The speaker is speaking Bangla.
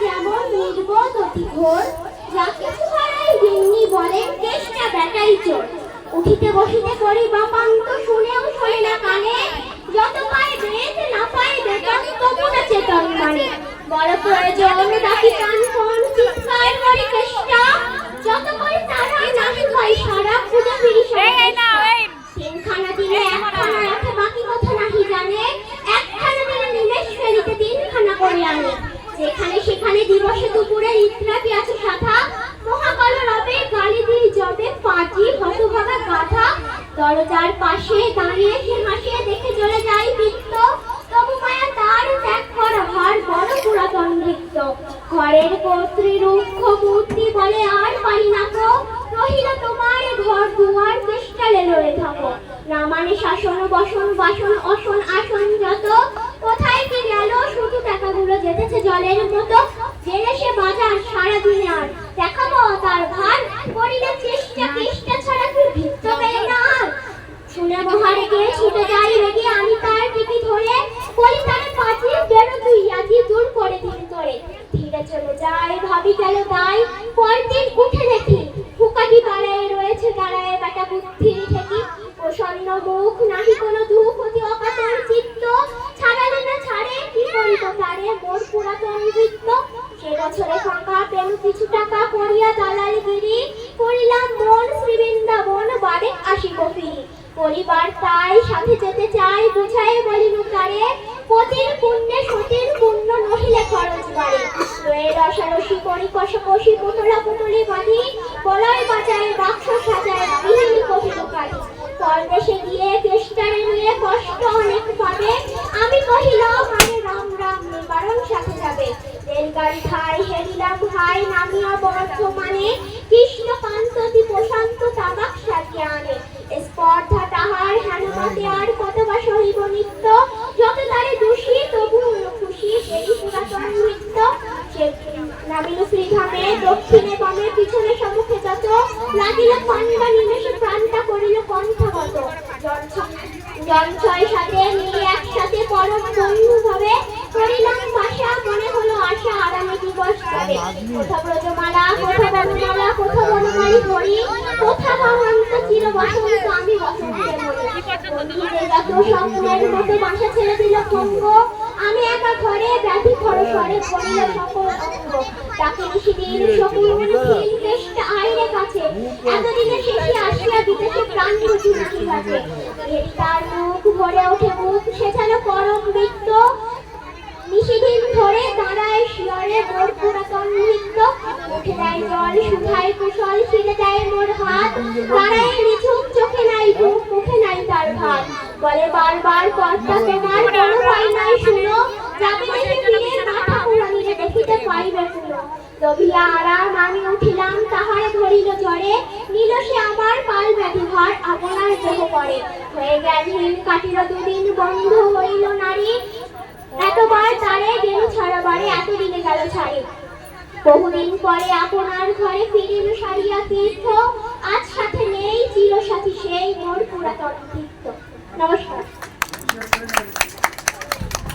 যেমন নির্বোধ অতি ঘোর উঠিতে বসিতে করি বাপান্ত চেতন মানে। বড় প্রয়োজন ডাকি কান ফোন চিৎকার করি কেষ্টা। যত পায় তারা নাহি হয় সারা পূজা ফিরি তিনখানা দিলে একখানা রাখে বাকি কথা নাহি জানে একখানা দিলে নিমেষ ফেলিতে তিনখানা যেখানে সেখানে দিবসে দুপুরে ইত্রাপি আছে সাথা মহাকাল রবে গালি দিয়ে জবে পাটি, হতভাগা গাথা দরজার পাশে দাঁড়িয়ে সে হাসিয়ে দেখে চলে যায় বৃত্ত। তবু মায়া তার ত্যাগ করা ভার, বড় পুরাতন নৃত্য ঘরের কর্ত্রী রুক্ষ মূর্তি বলে আর পারি না গো। রহিল তোমার ঘর দুয়ার চেষ্টালে লড়ে থাকো। না মানে শাসন, বসন, বাসন, অসন, আসন যত। যেতেছে জলের মতো জেনে সে বাজার সারাদিন আর। দেখাবো তার ভার করিলে চেষ্টা চেষ্টা ছাড়া কি ভিত্ত পেলে না শুনে মহারে গিয়ে ছুটে যাই রেগে, আমি তার টিকি ধরে বলি, তার পাঠিয়ে বেরো তুই আজি দূর করে দিন তোরে? ধীরে চলে যাই, ভাবি গেল তাই, পরদিন উঠে দেখি ফুকাটি পাড়ায় রয়েছে দাঁড়ায় বেটা বুদ্ধি ঠেকি। প্রসন্ন মুখ নাহি কোনো দুঃখ অতি অকাতর চিত্ত ছাড়ালে না ছাড়ে কি করিব তারে মোর পুরাতন বৃত্ত সে বছরে ফাঁকা পেল কিছু টাকা করিয়া দালাল গিরি করিলাম মন শ্রীবৃন্দাবন বারে আসিব ফিরি পরিবার তাই সাথে যেতে চাই বুঝাই বলিনু তারে পতির পুণ্যে সতীর পুণ্য নহিলে খরচ বাড়ে। রয়ে রসারসি করি কষাকষি পুতলা পুতলি বাঁধি, বলয় বাজায় বাক্স নামিল শ্রীধামে দক্ষিণে বামে পিছনে সম্মুখে যত লাগিল পান্ডা নিমেষে প্রাণটা করিল কণ্ঠগত। জনছয় সাথে মিলে একসাথে পরম বন্ধু ভাবে করিলাম ভাষা মনে হলো আশা আরামে দিবস যাবে। কোথা ব্রজমালা, কোথা বনমালা, কোথা বনমালী করি কোথা মহান্ত চির বসন্ত, আমি বসন্তে মরি। বন্ধুদের যত স্বপ্নের মতো বাসা ছেড়ে দিল ভঙ্গ আমি একা ঘরে ব্যাধি খরস্বরে করিল সকল অঙ্গ। তাকে সকল আইরে কাছে। এতদিনে শেষে আসিয়া বিদেশে প্রাণ বুঝি নাকি এর তার মুখ ভরে ওঠে মুখ, সে যেন পরম বৃত্ত। নিশিদিন ধরে দাঁড়ায় শিয়রে মোর পুরাতন নৃত্য। উঠে দেয় জল, শুধায় কুশল ছিঁড়ে দেয় মোর হাত। দাঁড়ায় নিঝুম চোখে নাই বুক মুখে নাই তার ভাত বলে বারবার কর্তা তোমার কোনো পাই নাই শুনো। যাবে দেখে ফিরে মাথা পুরানিরে দেখিতে পাইবে শুনো। দবিয়া আরাম আমি উঠিলাম তাহার ধরিল জ্বরে। নিল সে আমার কাল ব্যাধি ভার আপনার দেহ পড়ে হয়ে গেল হিম কাটিল দুদিন বন্ধ হইল নারী। এতবার তারে গেল ছাড়া বারে এতদিনে গেল ছাড়ে। বহুদিন পরে আপনার ঘরে ফিরিল সারিয়া তীর্থ।